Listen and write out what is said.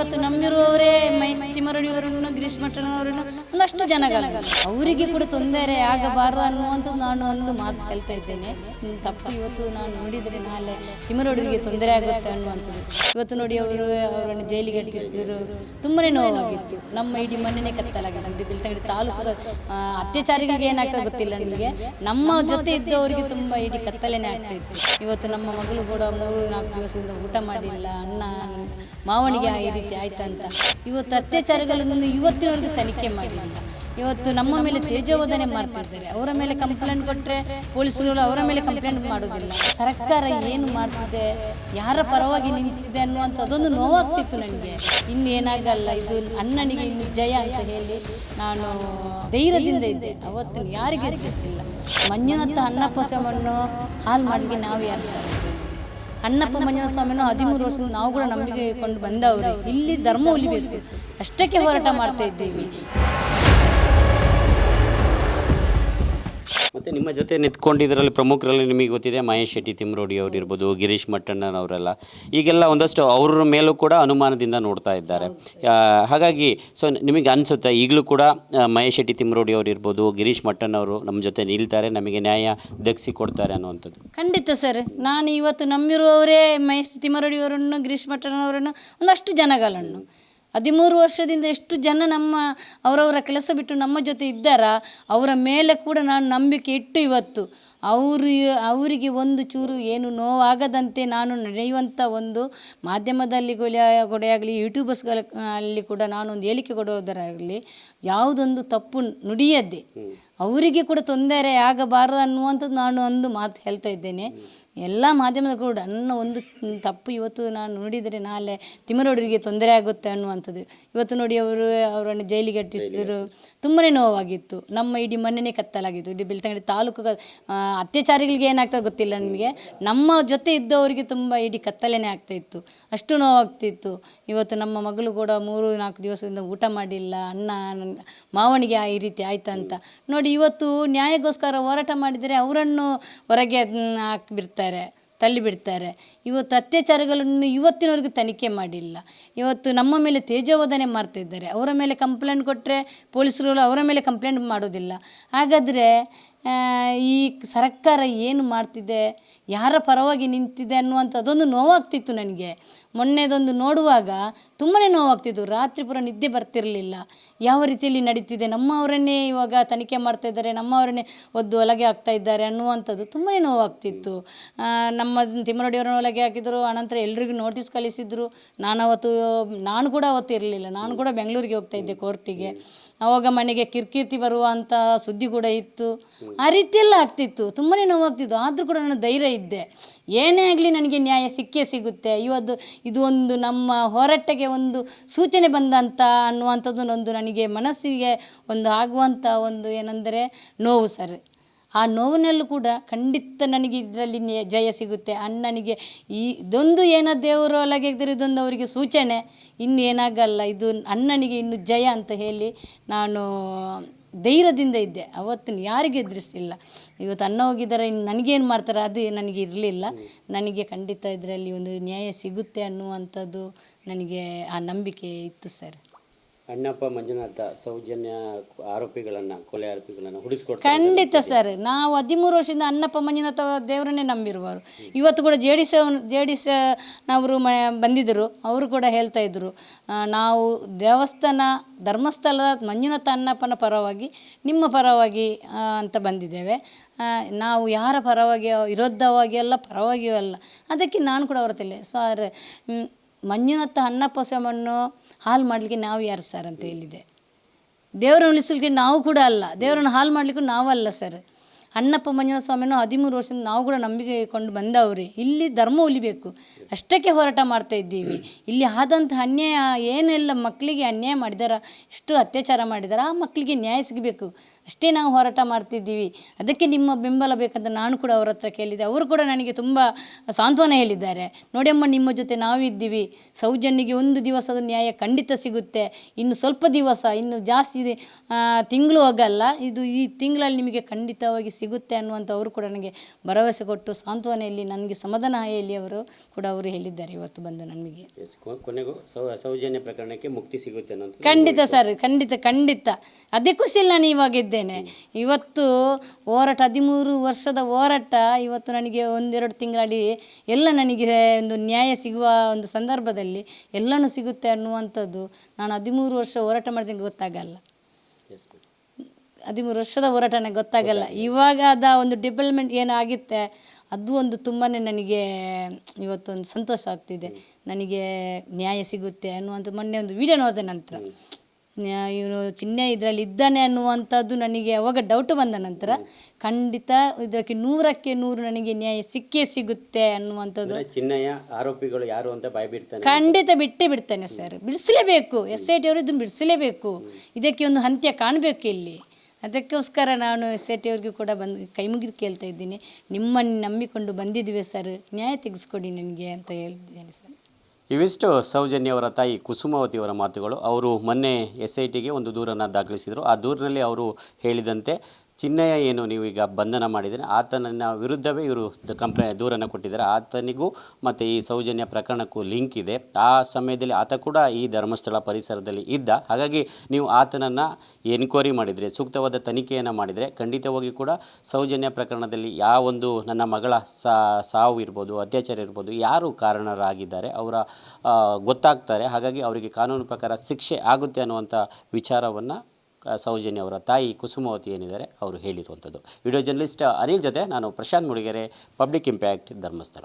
ಇವತ್ತು ನಮ್ಮಿರುವವರೇ ಮಹೇಶ್ ತಿಮ್ಮರಡಿಯವರನ್ನು ಗಿರೀಶ್ ಮಠನವರನ್ನು ಒಂದಷ್ಟು ಜನಗಳು ಅವರಿಗೆ ಕೂಡ ತೊಂದರೆ ಆಗಬಾರದು ಅನ್ನುವಂಥದ್ದು ನಾನು ಒಂದು ಮಾತು ಹೇಳ್ತಾ ಇದ್ದೇನೆ. ತಪ್ಪು ಇವತ್ತು ನಾನು ನೋಡಿದರೆ ನಾಳೆ ತಿಮರೋಡಿಗೆ ತೊಂದರೆ ಆಗುತ್ತೆ ಅನ್ನುವಂಥದ್ದು. ಇವತ್ತು ನೋಡಿ ಅವರು, ಅವರನ್ನು ಜೈಲಿಗೆ ಅಟ್ಟಿಸಿದ್ರು. ತುಂಬನೇ ನೋವಾಗಿತ್ತು. ನಮ್ಮ ಇಡೀ ಮಣ್ಣನೇ ಕತ್ತಲಾಗಿತ್ತು. ಇಡೀ ತಾಲೂಕು ಅತ್ಯಾಚಾರಿಗಳಿಗೆ ಏನಾಗ್ತದೆ ಗೊತ್ತಿಲ್ಲ ನಿಮಗೆ ನಮ್ಮ ಜೊತೆ ಇದ್ದವರಿಗೆ ತುಂಬ ಇಡೀ ಕತ್ತಲೇ ಆಗ್ತಾ ಇತ್ತು. ಇವತ್ತು ನಮ್ಮ ಮಗಳು ಕೂಡ ಮೂರು ನಾಲ್ಕು ದಿವಸದಿಂದ ಊಟ ಮಾಡಿಲ್ಲ. ಅನ್ನ, ಮಾವನಿಗೆ ಈ ರೀತಿ ಆಯ್ತಂತ. ಇವತ್ತು ಅತ್ಯಾಚಾರಗಳನ್ನು ಇವತ್ತಿನವರೆಗೂ ತನಿಖೆ ಮಾಡಿಲ್ಲ. ಇವತ್ತು ನಮ್ಮ ಮೇಲೆ ತೇಜೋವಧನೆ ಮಾಡ್ತಿದ್ದಾರೆ. ಅವರ ಮೇಲೆ ಕಂಪ್ಲೇಂಟ್ ಕೊಟ್ಟರೆ ಪೊಲೀಸರು ಅವರ ಮೇಲೆ ಕಂಪ್ಲೇಂಟ್ ಮಾಡೋದಿಲ್ಲ. ಸರ್ಕಾರ ಏನು ಮಾಡ್ತಿದೆ, ಯಾರ ಪರವಾಗಿ ನಿಂತಿದೆ ಅನ್ನುವಂಥ ಅದೊಂದು ನೋವಾಗ್ತಿತ್ತು ನನಗೆ. ಇನ್ನೇನಾಗಲ್ಲ ಇದು ಅಣ್ಣನಿಗೆ ಇನ್ನು ಜಯ ಅಂತ ಹೇಳಿ ನಾನು ಧೈರ್ಯದಿಂದ ಇದ್ದೆ. ಅವತ್ತು ಯಾರಿಗೆ ಎದುರಿಸಲಿಲ್ಲ ಮಂಜುನಾಥ ಅಣ್ಣಪ್ಪ ಸ್ವಾಮನ್ನು ಹಾಲು ಮಾಡಲಿಕ್ಕೆ ನಾವು ಯಾರು ಸರ್ ಅಂತ. ಅಣ್ಣಪ್ಪ ಮಂಜನ ಸ್ವಾಮಿನೂ ಹದಿಮೂರು ವರ್ಷದಿಂದ ನಾವು ಕೂಡ ನಂಬಿಕೆ ಕೊಂಡು ಬಂದವರು. ಇಲ್ಲಿ ಧರ್ಮ ಉಳಿಬೇಕು. ಅಷ್ಟಕ್ಕೆ ಹೋರಾಟ ಮಾಡ್ತಾ ಇದ್ದೀವಿ. ಮತ್ತು ನಿಮ್ಮ ಜೊತೆ ನಿಂತ್ಕೊಂಡಿದ್ರಲ್ಲಿ ಪ್ರಮುಖರಲ್ಲಿ ನಿಮಗೆ ಗೊತ್ತಿದೆ, ಮಹೇಶ್ ಶೆಟ್ಟಿ ತಿಮ್ರೋಡಿ ಅವರು ಇರ್ಬೋದು ಗಿರೀಶ್ ಮಟ್ಟಣ್ಣನವರೆಲ್ಲ ಈಗೆಲ್ಲ ಒಂದಷ್ಟು ಅವ್ರ ಮೇಲೂ ಕೂಡ ಅನುಮಾನದಿಂದ ನೋಡ್ತಾ ಇದ್ದಾರೆ. ಹಾಗಾಗಿ ಸೊ ನಿಮಗೆ ಅನಿಸುತ್ತೆ, ಈಗಲೂ ಕೂಡ ಮಹೇಶ್ ಶೆಟ್ಟಿ ತಿಮ್ರೋಡಿ ಅವರು ಇರ್ಬೋದು ಗಿರೀಶ್ ಮಟ್ಟಣ್ಣವರು ನಮ್ಮ ಜೊತೆ ನಿಲ್ತಾರೆ, ನಮಗೆ ನ್ಯಾಯ ದಕ್ಸಿ ಕೊಡ್ತಾರೆ ಅನ್ನುವಂಥದ್ದು. ಖಂಡಿತ ಸರ್. ನಾನು ಇವತ್ತು ನಮ್ಮಿರುವವರೇ ಮಹೇಶ್ ತಿಮ್ಮರಡಿಯವರನ್ನು ಗಿರೀಶ್ ಮಠನವರನ್ನು ಒಂದಷ್ಟು ಜನಗಳನ್ನು ಹದಿಮೂರು ವರ್ಷದಿಂದ ಎಷ್ಟು ಜನ ನಮ್ಮ ಅವರವರ ಕೆಲಸ ಬಿಟ್ಟು ನಮ್ಮ ಜೊತೆ ಇದ್ದಾರಾ, ಅವರ ಮೇಲೆ ಕೂಡ ನಾನು ನಂಬಿಕೆ ಇಟ್ಟು ಇವತ್ತು ಅವರು, ಅವರಿಗೆ ಒಂದು ಚೂರು ಏನು ನೋವಾಗದಂತೆ ನಾನು ನಡೆಯುವಂಥ ಒಂದು ಮಾಧ್ಯಮದಲ್ಲಿ ಕೂಡ ಆಗಲಿ ಯೂಟ್ಯೂಬರ್ಸ್ಗಳ ಅಲ್ಲಿ ಕೂಡ ನಾನೊಂದು ಹೇಳಿಕೆ ಕೊಡೋದರಾಗಲಿ ಯಾವುದೊಂದು ತಪ್ಪು ನುಡಿಯದೆ ಅವರಿಗೆ ಕೂಡ ತೊಂದರೆ ಆಗಬಾರದು ಅನ್ನುವಂಥದ್ದು ನಾನು ಒಂದು ಮಾತು ಹೇಳ್ತಾ ಇದ್ದೇನೆ. ಎಲ್ಲ ಮಾಧ್ಯಮದ ಕೂಡ ನನ್ನ ಒಂದು ತಪ್ಪು ಇವತ್ತು ನಾನು ನೋಡಿದರೆ ನಾಳೆ ತಿಮ್ಮರೋಡರಿಗೆ ತೊಂದರೆ ಆಗುತ್ತೆ ಅನ್ನುವಂಥದ್ದು. ಇವತ್ತು ನೋಡಿ ಅವರು, ಅವರನ್ನು ಜೈಲಿಗೆ ಅಟ್ಟಿಸಿದ್ರು. ತುಂಬನೇ ನೋವಾಗಿತ್ತು. ನಮ್ಮ ಇಡೀ ಮನೆಯೇ ಕತ್ತಲಾಗಿತ್ತು. ಇಡೀ ಬೆಳ್ತಂಗಡಿ ತಾಲೂಕು ಅತ್ಯಾಚಾರಿಗಳಿಗೆ ಏನಾಗ್ತದೆ ಗೊತ್ತಿಲ್ಲ ನಿಮಗೆ. ನಮ್ಮ ಜೊತೆ ಇದ್ದವರಿಗೆ ತುಂಬ ಇಡೀ ಕತ್ತಲೆನೇ ಆಗ್ತಾಯಿತ್ತು ಅಷ್ಟು ನೋವಾಗ್ತಿತ್ತು. ಇವತ್ತು ನಮ್ಮ ಮಗಳು ಕೂಡ ಮೂರು, ನಾಲ್ಕು ದಿವಸದಿಂದ ಊಟ ಮಾಡಿಲ್ಲ, ಅನ್ನ ನನ್- ಮಾವನಿಗೆ ಈ ರೀತಿ ಅಂತ. ನೋಡಿ, ಇವತ್ತು ನ್ಯಾಯಗೋಸ್ಕರ ಹೋರಾಟ ಮಾಡಿದರೆ ಅವರನ್ನು ಹೊರಗೆ ಹಾಕಿಬಿಡ್ತಾರೆ, ತಳ್ಳಿಬಿಡ್ತಾರೆ. ಇವತ್ತು ಅತ್ಯಾಚಾರಗಳನ್ನು ಇವತ್ತಿನವರೆಗೂ ತನಿಖೆ ಮಾಡಿಲ್ಲ. ಇವತ್ತು ನಮ್ಮ ಮೇಲೆ ತೇಜೋವಧನೆ ಮಾಡ್ತಿದ್ದಾರೆ ಅವರ ಮೇಲೆ ಕಂಪ್ಲೇಂಟ್ ಕೊಟ್ಟರೆ ಪೊಲೀಸರು ಅವರ ಮೇಲೆ ಕಂಪ್ಲೇಂಟ್ ಮಾಡೋದಿಲ್ಲ. ಹಾಗಾದರೆ ಈ ಸರ್ಕಾರ ಏನು ಮಾಡ್ತಿದೆ, ಯಾರ ಪರವಾಗಿ ನಿಂತಿದೆ ಅನ್ನುವಂಥದ್ದೊಂದು ನೋವಾಗ್ತಿತ್ತು ನನಗೆ. ಮೊನ್ನೆದೊಂದು ನೋಡುವಾಗ ತುಂಬಾ ನೋವಾಗ್ತಿತ್ತು. ರಾತ್ರಿ ಪೂರ ನಿದ್ದೆ ಬರ್ತಿರಲಿಲ್ಲ. ಯಾವ ರೀತಿಯಲ್ಲಿ ನಡೀತಿದೆ, ನಮ್ಮವರನ್ನೇ ಇವಾಗ ತನಿಖೆ ಮಾಡ್ತಾ ಇದ್ದಾರೆ, ನಮ್ಮವರನ್ನೇ ಒದ್ದು ಒಲಗೆ ಹಾಕ್ತಾ ಇದ್ದಾರೆ ಅನ್ನುವಂಥದ್ದು ತುಂಬಾ ನೋವಾಗ್ತಿತ್ತು. ನಮ್ಮ ತಿಮ್ಮರಡಿಯವರನ್ನ ಒಲಗೆ ಹಾಕಿದರು ಆನಂತರ ಎಲ್ರಿಗೂ ನೋಟಿಸ್ ಕಳಿಸಿದ್ರು. ನಾನು ಅವತ್ತು ನಾನು ಕೂಡ ಅವತ್ತು ಇರಲಿಲ್ಲ. ನಾನು ಕೂಡ ಬೆಂಗಳೂರಿಗೆ ಹೋಗ್ತಾ ಇದ್ದೆ ಕೋರ್ಟಿಗೆ. ಅವಾಗ ಮನೆಗೆ ಕಿರ್ಕಿರ್ತಿ ಬರುವಂಥ ಸುದ್ದಿ ಕೂಡ ಇತ್ತು. ಆ ರೀತಿಯೆಲ್ಲ ಆಗ್ತಿತ್ತು. ತುಂಬಾ ನೋವಾಗ್ತಿತ್ತು. ಆದರೂ ಕೂಡ ನಾನು ಧೈರ್ಯ ಇದ್ದೆ. ಏನೇ ಆಗಲಿ ನನಗೆ ನ್ಯಾಯ ಸಿಕ್ಕೇ ಸಿಗುತ್ತೆ. ಇವತ್ತು ಇದು ಒಂದು ನಮ್ಮ ಹೋರಾಟಕ್ಕೆ ಒಂದು ಸೂಚನೆ ಬಂದಂಥ ಅನ್ನುವಂಥದ್ದು ಒಂದು ನನಗೆ ಮನಸ್ಸಿಗೆ ಒಂದು ಆಗುವಂಥ ಒಂದು ಏನೆಂದರೆ ನೋವು ಸರ್. ಆ ನೋವಿನಲ್ಲೂ ಕೂಡ ಖಂಡಿತ ನನಗೆ ಇದರಲ್ಲಿ ಜಯ ಸಿಗುತ್ತೆ. ಅಣ್ಣನಿಗೆ ಈ ಇದೊಂದು ಏನೋ ದೇವರು ಒಳಗೆ ಇದೊಂದು ಅವರಿಗೆ ಸೂಚನೆ. ಇನ್ನು ಏನಾಗಲ್ಲ, ಇದು ಅಣ್ಣನಿಗೆ ಇನ್ನು ಜಯ ಅಂತ ಹೇಳಿ ನಾನು ಧೈರ್ಯದಿಂದ ಇದ್ದೆ. ಅವತ್ತು ಯಾರಿಗೆ ಎದುರಿಸಿಲ್ಲ ಇವತ್ತು ಅಣ್ಣ ಹೋಗಿದ್ದಾರೆ, ಇನ್ನು ನನಗೇನು ಮಾಡ್ತಾರೆ ಅದು ನನಗೆ ಇರಲಿಲ್ಲ. ನನಗೆ ಖಂಡಿತ ಇದರಲ್ಲಿ ಒಂದು ನ್ಯಾಯ ಸಿಗುತ್ತೆ ಅನ್ನುವಂಥದ್ದು ನನಗೆ ಆ ನಂಬಿಕೆ ಇತ್ತು ಸರ್. ಅಣ್ಣಪ್ಪ ಮಂಜುನಾಥ ಸೌಜನ್ಯ ಆರೋಪಿಗಳನ್ನು, ಕೊಲೆ ಆರೋಪಿಗಳನ್ನು ಹುಡಿಸ್ಕೊಡ್ತಾರೆ. ಖಂಡಿತ ಸರ್. ನಾವು ಹದಿಮೂರು ವರ್ಷದಿಂದ ಅಣ್ಣಪ್ಪ ಮಂಜುನಾಥ ದೇವರನ್ನೇ ನಂಬಿರುವರು ಇವತ್ತು ಕೂಡ J D S J D ನವರು ಮ, ಬಂದಿದ್ದರು. ಅವರು ಕೂಡ ಹೇಳ್ತಾ ಇದ್ದರು ನಾವು ದೇವಸ್ಥಾನ, ಧರ್ಮಸ್ಥಳದ ಮಂಜುನಾಥ ಅಣ್ಣಪ್ಪನ ಪರವಾಗಿ, ನಿಮ್ಮ ಪರವಾಗಿ ಅಂತ ಬಂದಿದ್ದೇವೆ. ನಾವು ಯಾರ ಪರವಾಗಿ ವಿರೋಧವಾಗಿ ಅಲ್ಲ, ಪರವಾಗಿಯೂ ಅಲ್ಲ. ಅದಕ್ಕೆ ನಾನು ಕೂಡ ಬರ್ತಿಲ್ಲ ತಲೆ ಸರ್ ಮಂಜುನಾಥ ಅಣ್ಣಪ್ಪ ಸ್ವಾಮಿಯನ್ನು ಹಾಲು ಮಾಡಲಿಕ್ಕೆ ನಾವು ಯಾರು ಸರ್ ಅಂತ ಹೇಳಿದೆ. ದೇವರ ಉಳಿಸಲಿಕ್ಕೆ ನಾವು ಕೂಡ ಅಲ್ಲ. ದೇವರನ್ನು ಹಾಲು ಮಾಡಲಿಕ್ಕೂ ನಾವಲ್ಲ ಸರ್. ಅಣ್ಣಪ್ಪ, ಮಂಜುನಾಥ ಸ್ವಾಮಿನೂ ಹದಿಮೂರು ವರ್ಷದಿಂದ ನಾವು ಕೂಡ ನಂಬಿಕೆ ಕೊಂಡು ಬಂದವರೇ. ಇಲ್ಲಿ ಧರ್ಮ ಉಳಿಬೇಕು. ಅಷ್ಟಕ್ಕೆ ಹೋರಾಟ ಮಾಡ್ತಾ ಇದ್ದೀವಿ. ಇಲ್ಲಿ ಆದಂಥ ಅನ್ಯಾಯ ಏನೆಲ್ಲ ಮಕ್ಕಳಿಗೆ ಅನ್ಯಾಯ ಮಾಡಿದಾರ, ಎಷ್ಟು ಅತ್ಯಾಚಾರ ಮಾಡಿದಾರ, ಆ ಮಕ್ಕಳಿಗೆ ನ್ಯಾಯ ಸಿಗಬೇಕು. ಅಷ್ಟೇ ನಾವು ಹೋರಾಟ ಮಾಡ್ತಿದ್ದೀವಿ. ಅದಕ್ಕೆ ನಿಮ್ಮ ಬೆಂಬಲ ಬೇಕಂತ ನಾನು ಕೂಡ ಅವ್ರ ಹತ್ರ ಕೇಳಿದೆ ಅವರು ಕೂಡ ನನಗೆ ತುಂಬ ಸಾಂತ್ವನ ಹೇಳಿದ್ದಾರೆ. ನೋಡಿಯಮ್ಮ ನಿಮ್ಮ ಜೊತೆ ನಾವಿದ್ದೀವಿ. ಸೌಜನ್ಯಿಗೆ ಒಂದು ದಿವಸದ ನ್ಯಾಯ ಖಂಡಿತ ಸಿಗುತ್ತೆ. ಇನ್ನು ಸ್ವಲ್ಪ ದಿವಸ ಇನ್ನು ಜಾಸ್ತಿ ತಿಂಗಳು ಹೋಗಲ್ಲ ಇದು ಈ ತಿಂಗಳಲ್ಲಿ ನಿಮಗೆ ಖಂಡಿತವಾಗಿ ಸಿಗುತ್ತೆ ಅನ್ನುವಂಥ ಅವರು ಕೂಡ ನನಗೆ ಭರವಸೆ ಕೊಟ್ಟು ಸಾಂತ್ವನೆಯಲ್ಲಿ ನನಗೆ ಸಮಾಧಾನ ಹೇಳಿ ಅವರು ಕೂಡ ಅವರು ಹೇಳಿದ್ದಾರೆ ಇವತ್ತು ಬಂದು ನನಗೆ. ಕೊನೆಗೂ ಸೌಜನ್ಯ ಪ್ರಕರಣಕ್ಕೆ ಮುಕ್ತಿ ಸಿಗುತ್ತೆ ಖಂಡಿತ ಸರ್ ಖಂಡಿತ ಖಂಡಿತ. ಅದೇ ಖುಷಿಯಲ್ಲಿ ನಾನು ಇವಾಗ ಇದ್ದೇನೆ ಇವತ್ತು ಹೋರಾಟ ಹದಿಮೂರು ವರ್ಷದ ಹೋರಾಟ ಇವತ್ತು ನನಗೆ ಒಂದೆರಡು ತಿಂಗಳಲ್ಲಿ ಎಲ್ಲ ನನಗೆ ಒಂದು ನ್ಯಾಯ ಸಿಗುವ ಒಂದು ಸಂದರ್ಭದಲ್ಲಿ ಎಲ್ಲನೂ ಸಿಗುತ್ತೆ ಅನ್ನುವಂಥದ್ದು ನಾನು ಹದಿಮೂರು ವರ್ಷ ಹೋರಾಟ ಮಾಡಿದಂಗೆ ಗೊತ್ತಾಗಲ್ಲ. ಹದಿಮೂರು ವರ್ಷದ ಹೋರಾಟ ನನಗೆ ಗೊತ್ತಾಗಲ್ಲ. ಇವಾಗ ಅದ ಒಂದು ಡೆವಲಪ್ಮೆಂಟ್ ಏನಾಗುತ್ತೆ ಅದು ಒಂದು ತುಂಬಾ ನನಗೆ ಇವತ್ತೊಂದು ಸಂತೋಷ ಆಗ್ತಿದೆ. ನನಗೆ ನ್ಯಾಯ ಸಿಗುತ್ತೆ ಅನ್ನುವಂಥ ಮೊನ್ನೆ ಒಂದು ವಿಡಿಯೋ ನೋಡಿದ ನಂತರ. ಇವನು ಚಿಹ್ನೆ ಇದರಲ್ಲಿ ಇದ್ದಾನೆ ಅನ್ನುವಂಥದ್ದು ನನಗೆ ಅವಾಗ ಡೌಟ್ ಬಂದ ನಂತರ ಖಂಡಿತ ಇದಕ್ಕೆ ನೂರಕ್ಕೆ ನೂರು ನನಗೆ ನ್ಯಾಯ ಸಿಕ್ಕೇ ಸಿಗುತ್ತೆ ಅನ್ನುವಂಥದ್ದು. ಚಿನ್ನಯ್ಯ ಆರೋಪಿಗಳು ಯಾರು ಅಂತ ಬಾಯ್ಬಿಡ್ತಾನೆ. ಖಂಡಿತ ಬಿಟ್ಟೇ ಬಿಡ್ತಾನೆ ಸರ್. ಬಿಡಿಸಲೇಬೇಕು. ಎಸ್ ಐ ಟಿ ಅವರು ಇದನ್ನು ಬಿಡಿಸಲೇಬೇಕು. ಇದಕ್ಕೆ ಒಂದು ಅಂತ್ಯ ಕಾಣಬೇಕು ಇಲ್ಲಿ. ಅದಕ್ಕೋಸ್ಕರ ನಾನು ಎಸ್ ಐ ಟಿ ಅವ್ರಿಗೂ ಕೂಡ ಬಂದು ಕೈ ಮುಗಿದು ಕೇಳ್ತಾ ಇದ್ದೀನಿ. ನಿಮ್ಮನ್ನು ನಂಬಿಕೊಂಡು ಬಂದಿದ್ದೀವಿ ಸರ್. ನ್ಯಾಯ ತೆಗೆಸ್ಕೊಡಿ ನನಗೆ ಅಂತ ಹೇಳ್ತಿದ್ದೇನೆ ಸರ್. ಇವಿಷ್ಟು ಸೌಜನ್ಯವರ ತಾಯಿ ಕುಸುಮಾವತಿಯವರ ಮಾತುಗಳು. ಅವರು ಮೊನ್ನೆ ಎಸ್ ಐ ಟಿಗೆ ಒಂದು ದೂರನ್ನು ದಾಖಲಿಸಿದರು. ಆ ದೂರಿನಲ್ಲಿ ಅವರು ಹೇಳಿದಂತೆ ಚಿನ್ನಯ್ಯ ಏನು ನೀವು ಈಗ ಬಂಧನ ಮಾಡಿದರೆ ಆತನ ವಿರುದ್ಧವೇ ಇವರು ಕಂಪ್ಲೇ, ದೂರನ್ನು ಕೊಟ್ಟಿದ್ದಾರೆ. ಆತನಿಗೂ ಮತ್ತು ಈ ಸೌಜನ್ಯ ಪ್ರಕರಣಕ್ಕೂ ಲಿಂಕ್ ಇದೆ. ಆ ಸಮಯದಲ್ಲಿ ಆತ ಕೂಡ ಈ ಧರ್ಮಸ್ಥಳ ಪರಿಸರದಲ್ಲಿ ಇದ್ದ. ಹಾಗಾಗಿ ನೀವು ಆತನನ್ನು ಎನ್ಕ್ವೈರಿ ಮಾಡಿದರೆ, ಸೂಕ್ತವಾದ ತನಿಖೆಯನ್ನು ಮಾಡಿದರೆ, ಖಂಡಿತವಾಗಿ ಕೂಡ ಸೌಜನ್ಯ ಪ್ರಕರಣದಲ್ಲಿ ಯಾವ ಒಂದು ನನ್ನ ಮಗಳ ಸಾವು ಇರ್ಬೋದು, ಅತ್ಯಾಚಾರ ಇರ್ಬೋದು, ಯಾರು ಕಾರಣರಾಗಿದ್ದಾರೆ, ಅವರ ಗೊತ್ತಾಗ್ತಾರೆ. ಹಾಗಾಗಿ ಅವರಿಗೆ ಕಾನೂನು ಪ್ರಕಾರ ಶಿಕ್ಷೆ ಆಗುತ್ತೆ ಅನ್ನುವಂಥ ವಿಚಾರವನ್ನು ಸೌಜನ್ಯ ಅವರ ತಾಯಿ ಕುಸುಮಾವತಿ ಏನಿದ್ದಾರೆ ಅವರು ಹೇಳಿರುವಂಥದ್ದು. ವಿಡಿಯೋ ಜರ್ನಲಿಸ್ಟ್ ಅನಿಲ್ ಜೊತೆ ನಾನು ಪ್ರಶಾಂತ್ ಮುಡಿಗೆರೆ, ಪಬ್ಲಿಕ್ ಇಂಪ್ಯಾಕ್ಟ್ ಧರ್ಮಸ್ಥಳ.